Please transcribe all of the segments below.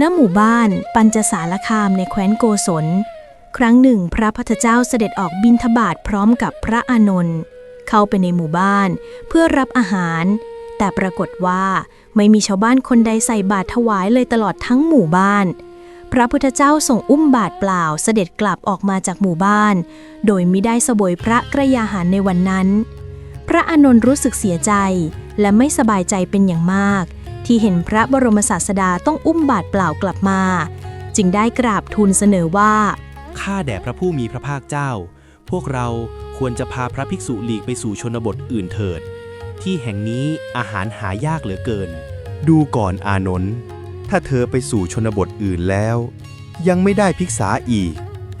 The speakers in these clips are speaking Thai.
ณหมู่บ้านปัญจสารคามในแคว้นโกศล ครั้งหนึ่ง พระพัทธเจ้าเสด็จออกบินทบาทพร้อมกับพระอานนท์เข้าไปในหมู่บ้านเพื่อรับอาหาร แต่ปรากฏว่าไม่มีชาวบ้านคนใดใส่บาตรถวายเลยตลอดทั้งหมู่บ้าน พระพุทธเจ้าส่งอุ้มบาตรเปล่าเสด็จกลับออกมาจากหมู่บ้าน โดยไม่ได้สบยพระกระยาหารในวันนั้น พระอานนท์รู้สึกเสียใจและไม่สบายใจเป็นอย่างมาก ที่เห็นพระบรมศาสดาต้องอุ้มบาตรเปล่ากลับมา จึงได้กราบทูลเสนอว่า ข้าแด่พระผู้มีพระภาคเจ้า พวกเราควรจะพาพระภิกษุหลีกไปสู่ชนบทอื่นเถิด ที่แห่งนี้อาหารหายากเหลือเกิน ดูก่อนอานนท์ถ้าเธอไปสู่ชนบทอื่นแล้ว ยังไม่ได้ภิกษาอีก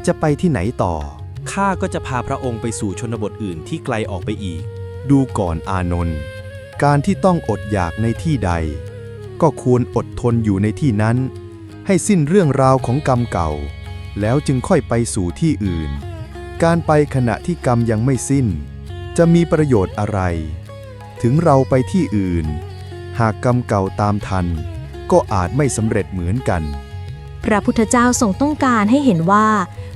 จะไปที่ไหนต่อข้าก็จะพาพระองค์ไปสู่ชนบทอื่นที่ไกลออกไปอีก ดูก่อนอานนท์การที่ต้องอดอยากในที่ใด ก็ควรอดทนอยู่ในที่นั้น ให้สิ้นเรื่องราวของกรรมเก่า แล้วจึงค่อยไปสู่ที่อื่น การไปขณะที่กรรมยังไม่สิ้น จะมีประโยชน์อะไร ถึงเราไปที่อื่น หากกรรมเก่าตามทัน ก็อาจไม่สำเร็จเหมือนกัน พระพุทธเจ้าทรงต้องการให้เห็นว่า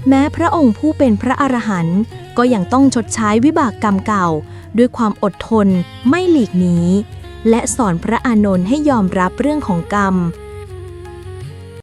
แม้พระองค์ผู้เป็นพระอรหันต์ก็ยังต้องชดใช้วิบากกรรมเก่า ด้วยความอดทนไม่หลีกหนี และสอนพระอานนท์ให้ยอมรับเรื่องของกรรม